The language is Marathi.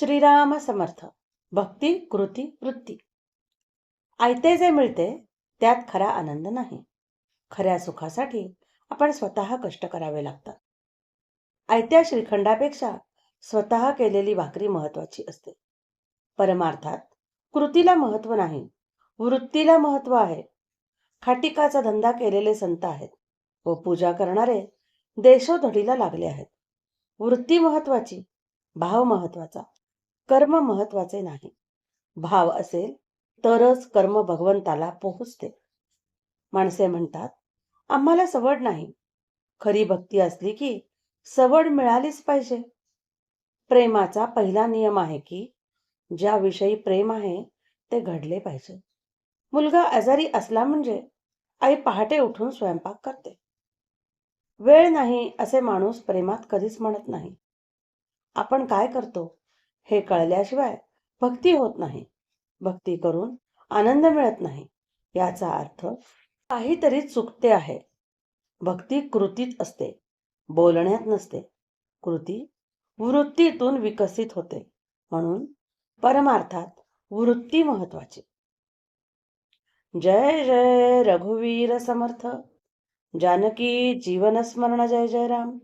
श्रीराम समर्थ. भक्ती कृती वृत्ती. आयते जे मिळते त्यात खरा आनंद नाही. खऱ्या सुखासाठी आपण स्वतः कष्ट करावे लागतात. आयत्या श्रीखंडापेक्षा स्वतः केलेली भाकरी महत्वाची असते. परमार्थात कृतीला महत्त्व नाही वृत्तीला महत्त्व आहे. खाटिकाचा धंदा केलेले संत आहेत व पूजा करणारे देशोधडीला लागले आहेत. वृत्ती महत्वाची भाव महत्त्वाचा कर्म महत्त्वाचे नाही. भाव असेल तरच कर्म भगवंताला पोहोचते. माणसे म्हणतात आम्हाला सवड नाही. खरी भक्ती असली की सवड मिळालीच पाहिजे. प्रेमाचा पहिला नियम आहे की ज्याविषयी प्रेम आहे ते घडले पाहिजे. मुलगा आजारी असला म्हणजे आई पहाटे उठून स्वयंपाक करते. वेळ नाही असे माणूस प्रेमात कधीच म्हणत नाही. आपण काय करतो? हे कळल्याशिवाय भक्ती होत नाही. भक्ती करून आनंद मिळत नाही. याचा अर्थ काहीतरी चुकते आहे. भक्ती कृतीत असते. बोलण्यात नसते. कृती वृत्तीतून विकसित होते. म्हणून परमार्थात वृत्ती महत्वाची जय जय रघुवीर समर्थ. जानकी जीवनस्मरण जय जय राम.